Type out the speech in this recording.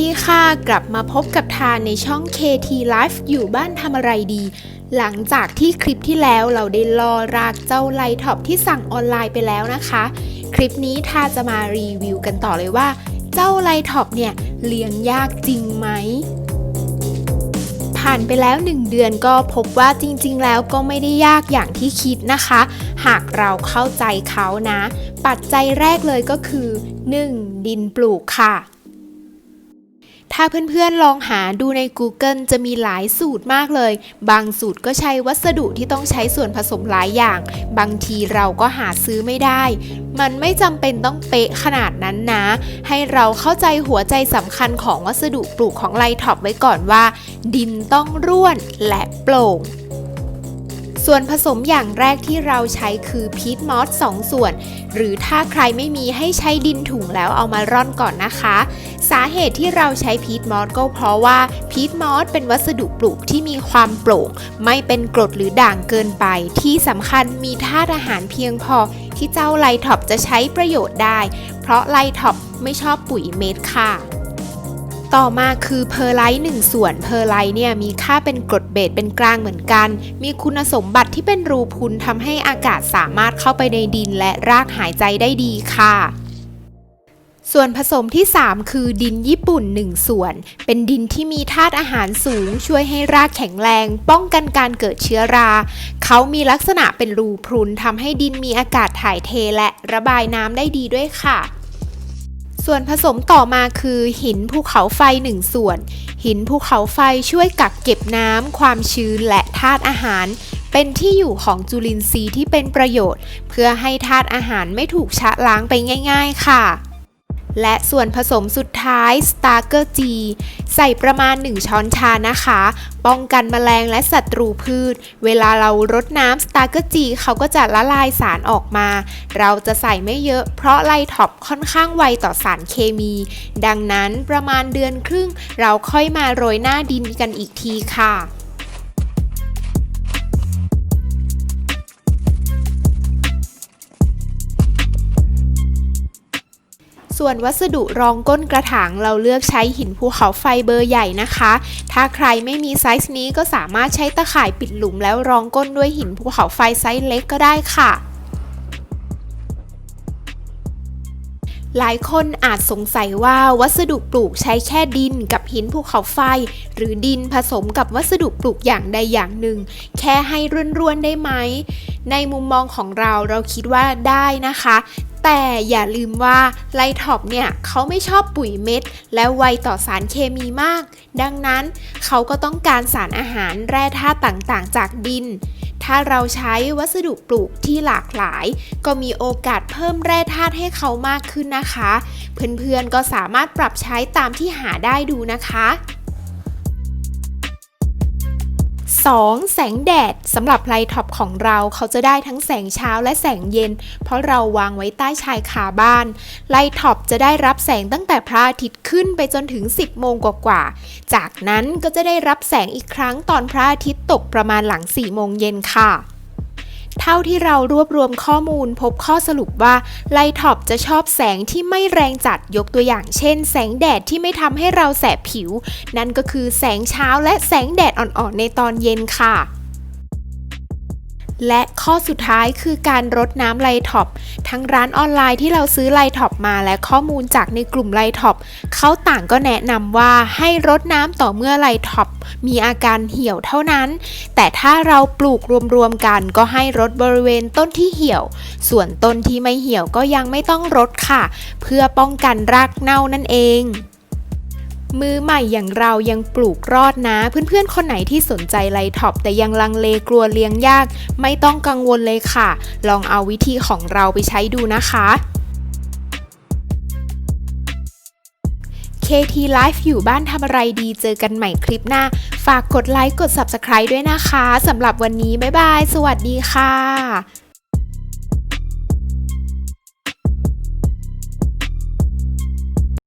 ดีค่ะ กลับมาพบกับทานในช่อง KT Life อยู่บ้านทำอะไรดี หลังจากที่คลิปที่แล้วเราได้ลอรากเจ้าไลท็อปที่สั่งออนไลน์ไปแล้วนะคะ คลิปนี้ทาจะมารีวิวกันต่อเลยว่า เจ้าไลท็อปเนี่ยเลี้ยงยากจริงไหม ผ่านไปแล้ว 1 เดือนก็พบว่าจริงๆ แล้วก็ไม่ได้ยากอย่างที่คิดนะคะ หากเราเข้าใจเขานะ ปัจจัยแรกเลยก็คือ 1. ดินปลูกค่ะ ถ้าเพื่อนๆลองหาดูใน Google จะมีหลายสูตรมากเลย บางสูตรก็ใช้วัสดุที่ต้องใช้ส่วนผสมหลายอย่าง บางทีเราก็หาซื้อไม่ได้ มันไม่จำเป็นต้องเป๊ะขนาดนั้นนะ ให้เราเข้าใจหัวใจสำคัญของวัสดุปลูกของไลท็อปไว้ก่อนว่า ดินต้องร่วนและโปร่ง ส่วนผสมอย่างแรกที่เราใช้คือพีทมอส2ส่วน หรือถ้าใครไม่มีให้ใช้ดินถุงแล้วเอามาร่อนก่อนนะคะ สาเหตุที่เราใช้พีทมอสก็เพราะว่าพีทมอสเป็นวัสดุปลูกที่มีความโปร่ง ไม่เป็นกรดหรือด่างเกินไป ที่สำคัญมีธาตุอาหารเพียงพอที่เจ้าไลท็อปจะใช้ประโยชน์ได้ เพราะไลท็อปไม่ชอบปุ๋ยเม็ดค่ะ ต่อมาคือเพอร์ไลท์1ส่วนเพอร์ไลท์เนี่ยมีค่าเป็นกรดเบสเป็นกลางเหมือนกัน มีคุณสมบัติที่เป็นรูพุนทำให้อากาศสามารถเข้าไปในดินและรากหายใจได้ดีค่ะส่วนผสมที่ 3 คือดินญี่ปุ่น 1 ส่วน เป็นดินที่มีธาตุอาหารสูง ช่วยให้รากแข็งแรง ป้องกันการเกิดเชื้อรา เขามีลักษณะเป็นรูพรุนทำให้ดินมีอากาศถ่ายเทและระบายน้ำได้ดีด้วยค่ะ ส่วนผสมต่อมาคือหินภูเขาไฟหนึ่งส่วน หินภูเขาไฟช่วยกักเก็บน้ำความชื้นและธาตุอาหาร เป็นที่อยู่ของจุลินทรีย์ที่เป็นประโยชน์ เพื่อให้ธาตุอาหารไม่ถูกชะล้างไปง่าย ๆ ค่ะ และส่วนผสมสุดท้าย s t a r k e r G ใส่ประมาณ 1 ช้อนชานะคะ ป้องกันแมลงและศัตรูพืช เวลาเรารดน้ำ s t a r k e r G เขาก็จะละลายสารออกมา เราจะใส่ไม่เยอะเพราะไลท็อปค่อนข้างไวต่อสารเคมี ดังนั้นประมาณเดือนครึ่ง เราค่อยมาโรยหน้าดินกันอีกทีค่ะ ส่วนวัสดุรองก้นกระถางเราเลือกใช้หินภูเขาไฟเบอร์ใหญ่นะคะ ถ้าใครไม่มีไซส์นี้ก็สามารถใช้ตะข่ายปิดหลุมแล้วรองก้นด้วยหินภูเขาไฟไซส์เล็กก็ได้ค่ะหลายคนอาจสงสัยว่าวัสดุปลูกใช้แค่ดินกับหินภูเขาไฟ หรือดินผสมกับวัสดุปลูกอย่างใดอย่างหนึ่ง แค่ให้ร่วนๆได้ไหม ในมุมมองของเราเราคิดว่าได้นะคะ แต่อย่าลืมว่าไลท็อปเนี่ยเขาไม่ชอบปุ๋ยเม็ด และไวต่อสารเคมีมาก ดังนั้นเขาก็ต้องการสารอาหารแร่ธาตุต่างๆ จากดิน ถ้าเราใช้วัสดุปลูกที่หลากหลาย ก็มีโอกาสเพิ่มแร่ธาตุให้เขามากขึ้นนะคะ เพื่อนๆก็สามารถปรับใช้ตามที่หาได้ดูนะคะ 2. แสงแดดสำหรับไลท็อปของเราเขาจะได้ทั้งแสงเช้าและแสงเย็น เพราะเราวางไว้ใต้ชายคาบ้าน ไลท็อปจะได้รับแสงตั้งแต่พระอาทิตย์ขึ้นไปจนถึง 10 โมงกว่าๆจากนั้นก็จะได้รับแสงอีกครั้งตอนพระอาทิตย์ตกประมาณหลัง4โมงเย็นค่ะ เท่าที่เรารวบรวมข้อมูลพบข้อสรุปว่าไลท็อปจะชอบแสงที่ไม่แรงจัดยกตัวอย่างเช่น แสงแดดที่ไม่ทำให้เราแสบผิว นั่นก็คือแสงเช้าและแสงแดดอ่อนๆในตอนเย็นค่ะ และข้อสุดท้ายคือการรดน้ำไลท็อปทั้งร้านออนไลน์ที่เราซื้อไลท็อปมาและข้อมูลจากในกลุ่มไลท็อปเขาต่างก็แนะนำว่าให้รดน้ำต่อเมื่อไลท็อปมีอาการเหี่ยวเท่านั้น แต่ถ้าเราปลูกรวมๆกันก็ให้รดบริเวณต้นที่เหี่ยว ส่วนต้นที่ไม่เหี่ยวก็ยังไม่ต้องรดค่ะ เพื่อป้องกันรากเน่านั่นเอง มือใหม่อย่างเรายังปลูกรอดนะ เพื่อนๆ คนไหนที่สนใจไลท็อปแต่ยังลังเลกลัวเลี้ยงยาก ไม่ต้องกังวลเลยค่ะ ลองเอาวิธีของเราไปใช้ดูนะคะ KT Life อยู่บ้านทำอะไรดีเจอกันใหม่คลิปหน้า ฝากกดไลค์กด Subscribe ด้วยนะคะสำหรับวันนี้ บ๊ายบาย สวัสดีค่ะ